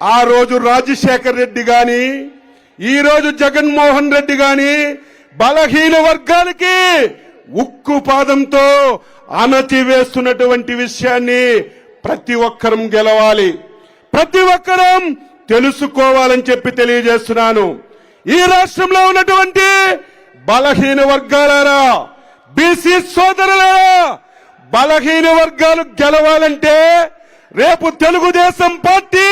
ఆ రోజు రాజశేఖర్ రెడ్డి గాని ఈ రోజు జగన్మోహన్ రెడ్డి గాని బలహీన వర్గాలకి ఉక్కు పాదంతో అణచివేస్తున్నటువంటి విషయాన్ని ప్రతి ఒక్కరం గెలవాలి. ప్రతి ఒక్కరం తెలుసుకోవాలని చెప్పి తెలియజేస్తున్నాను. ఈ రాష్ట్రంలో ఉన్నటువంటి బలహీన వర్గాలారా బీసీ సోదరులారా బలహీన వర్గాలు గెలవాలంటే రేపు తెలుగుదేశం పార్టీ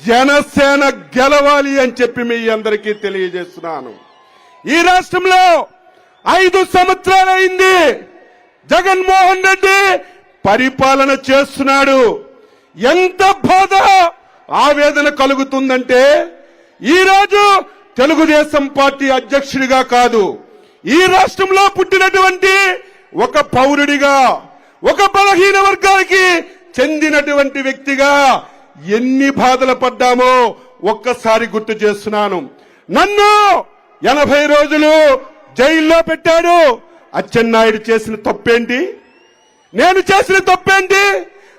జనసేన గెలవాలి అని చెప్పి మీ అందరికీ తెలియజేస్తున్నాను. ఈ రాష్ట్రంలో ఐదు సంవత్సరాలైంది జగన్మోహన్ రెడ్డి పరిపాలన చేస్తున్నాడు. ఎంత బాధ ఆవేదన కలుగుతుందంటే ఈ రోజు తెలుగుదేశం పార్టీ అధ్యక్షుడిగా కాదు ఈ రాష్ట్రంలో పుట్టినటువంటి ఒక పౌరుడిగా ఒక బలహీన వర్గానికి చెందినటువంటి వ్యక్తిగా ఎన్ని బాధలు పడ్డామో ఒక్కసారి గుర్తు చేస్తున్నాను. నన్ను ఎనభై రోజులు జైల్లో పెట్టాడు. అచ్చెన్నాయుడు చేసిన తప్పేంటి? నేను చేసిన తప్పేంటి?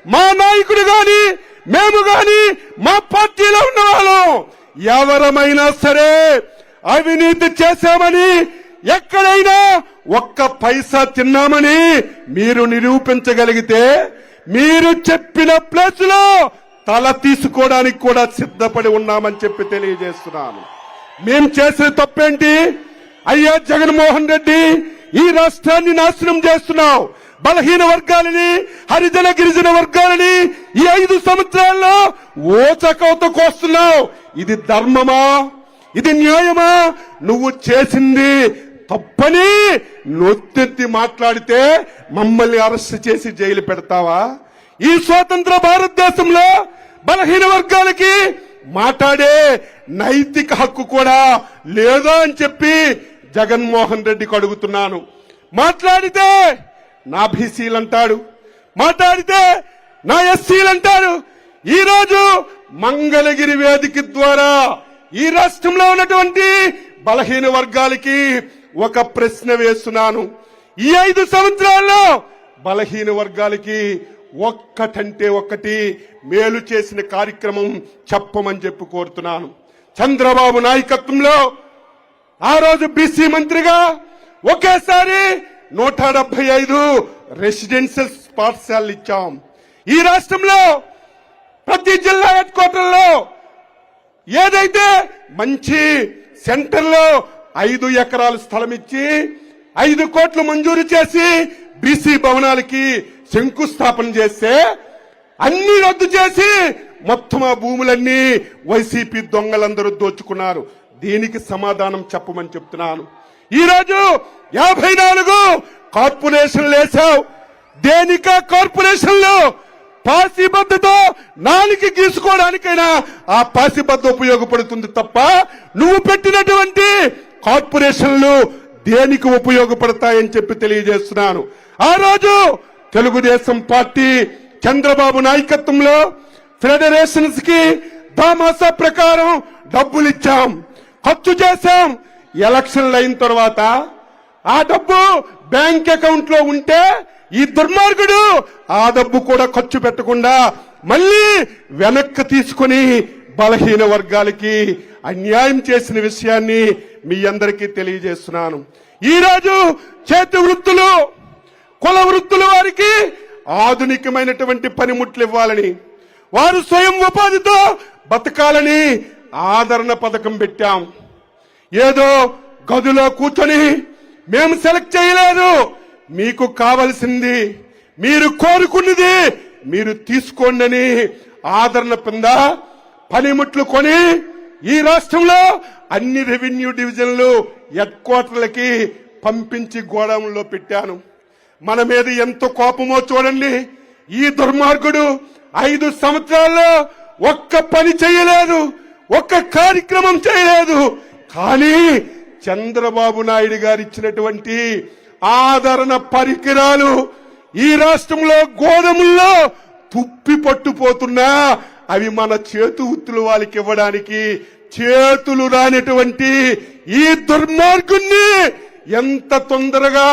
మా నాయకుడు గాని మేము గాని మా పార్టీలో ఉన్న వాళ్ళం ఎవరమైనా సరే అవినీతి చేశామని ఎక్కడైనా ఒక్క పైసా తిన్నామని మీరు నిరూపించగలిగితే మీరు చెప్పిన ప్లేస్లో తల తీసుకోవడానికి కూడా సిద్ధపడి ఉన్నామని చెప్పి తెలియజేస్తున్నాను. మేం చేసిన తప్పేంటి? అయ్యా జగన్మోహన్ రెడ్డి ఈ రాష్ట్రాన్ని నాశనం చేస్తున్నావు. బలహీన వర్గాలని హరిజన గిరిజన వర్గాలని ఈ ఐదు సంవత్సరాల్లో ఓచకవత కోస్తున్నావు. ఇది ధర్మమా? ఇది న్యాయమా? నువ్వు చేసింది తప్పని నొత్తెత్తి మాట్లాడితే మమ్మల్ని అరెస్ట్ చేసి జైలు పెడతావా? ఈ స్వతంత్ర భారతదేశంలో బలహీన వర్గాలకి మాట్లాడే నైతిక హక్కు కూడా లేదా అని చెప్పి జగన్మోహన్ రెడ్డికి అడుగుతున్నాను మాట్లాడితే నా బీసీలు అంటాడు మాట్లాడితే నా ఎస్సీలు అంటాడు ఈరోజు మంగళగిరి వేదిక ద్వారా ఈ రాష్ట్రంలో ఉన్నటువంటి బలహీన వర్గాలకి ఒక ప్రశ్న వేస్తున్నాను. ఈ ఐదు సంవత్సరాల్లో బలహీన వర్గాలకి ఒక్కటంటే ఒక్కటి మేలు చేసిన కార్యక్రమం చెప్పమని చెప్పి కోరుతున్నాను. చంద్రబాబు నాయకత్వంలో ఆ రోజు బీసీ మంత్రిగా ఒకేసారి నూట డెబ్బై ఐదు రెసిడెన్షియల్ పాఠశాలలు ఇచ్చాం. ఈ రాష్ట్రంలో ప్రతి జిల్లా హెడ్ క్వార్టర్లో ఏదైతే మంచి సెంటర్లో ఐదు ఎకరాల స్థలం ఇచ్చి ఐదు కోట్లు మంజూరు చేసి బీసీ భవనాలకి శంకుస్థాపన చేస్తే అన్ని రద్దు చేసి మొత్తం ఆ భూములన్నీ వైసీపీ దొంగలందరూ దోచుకున్నారు. దీనికి సమాధానం చెప్పమని చెప్తున్నాను. ఈ రోజు యాభై నాలుగు కార్పొరేషన్లు వేసావు దేనిక కార్పొరేషన్లు? పాసిబద్దతో నాలుగు గీసుకోవడానికైనా ఆ పాసిబద్ధ ఉపయోగపడుతుంది తప్ప నువ్వు పెట్టినటువంటి కార్పొరేషన్లు దేనికి ఉపయోగపడతాయని చెప్పి తెలియజేస్తున్నాను. ఆ రోజు తెలుగుదేశం పార్టీ చంద్రబాబు నాయకత్వంలో ఫెడరేషన్స్కి దామాసా ప్రకారం డబ్బులు ఇచ్చాం ఖర్చు చేశాం. ఎలక్షన్లు అయిన తర్వాత ఆ డబ్బు బ్యాంక్ అకౌంట్లో ఉంటే ఈ దుర్మార్గుడు ఆ డబ్బు కూడా ఖర్చు పెట్టకుండా మళ్ళీ వెనక్కి తీసుకుని బలహీన వర్గాలకి అన్యాయం చేసిన విషయాన్ని మీ అందరికీ తెలియజేస్తున్నాను. ఈ రోజు చేతి వృత్తులు కుల వృత్తుల వారికి ఆధునికమైనటువంటి పనిముట్లు ఇవ్వాలని వారు స్వయం ఉపాధితో బతకాలని ఆదరణ పథకం పెట్టాం. ఏదో గదిలో కూర్చొని మేము సెలెక్ట్ చేయలేదు. మీకు కావలసింది మీరు కోరుకున్నది మీరు తీసుకోండి అని ఆదరణ కింద పనిముట్లు కొని ఈ రాష్ట్రంలో అన్ని రెవెన్యూ డివిజన్లు హెడ్ క్వార్టర్లకి పంపించి గోడౌన్లో పెట్టాను. మన మీద ఎంత కోపమో చూడండి. ఈ దుర్మార్గుడు ఐదు సంవత్సరాల్లో ఒక్క పని చేయలేదు ఒక్క కార్యక్రమం చేయలేదు. కానీ చంద్రబాబు నాయుడు గారు ఇచ్చినటువంటి ఆదరణ పరికరాలు ఈ రాష్ట్రంలో గోధుమల్లో తుప్పి పట్టుపోతున్నా అవి మన చేతు ఉత్తులు వాళ్ళకి ఇవ్వడానికి చేతులు రానటువంటి ఈ దుర్మార్గుణ్ణి ఎంత తొందరగా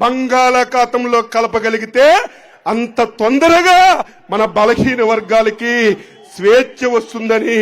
బంగాళాఖాతంలో కలపగలిగితే అంత తొందరగా మన బలహీన వర్గాలకి స్వేచ్ఛ వస్తుందని